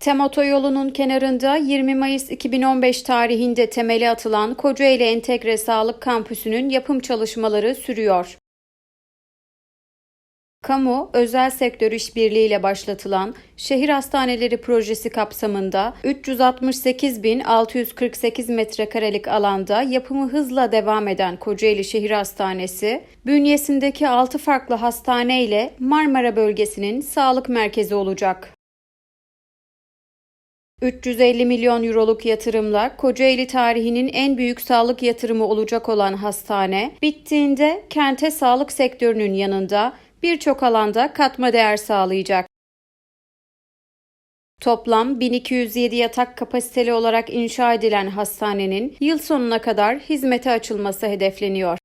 Tem otoyolunun kenarında 20 Mayıs 2015 tarihinde temeli atılan Kocaeli Entegre Sağlık Kampüsü'nün yapım çalışmaları sürüyor. Kamu, özel sektör işbirliğiyle başlatılan şehir hastaneleri projesi kapsamında 368.648 metrekarelik alanda yapımı hızla devam eden Kocaeli Şehir Hastanesi, bünyesindeki 6 farklı hastane ile Marmara bölgesinin sağlık merkezi olacak. 350 milyon euroluk yatırımla Kocaeli tarihinin en büyük sağlık yatırımı olacak olan hastane, bittiğinde kente sağlık sektörünün yanında birçok alanda katma değer sağlayacak. Toplam 1207 yatak kapasiteli olarak inşa edilen hastanenin yıl sonuna kadar hizmete açılması hedefleniyor.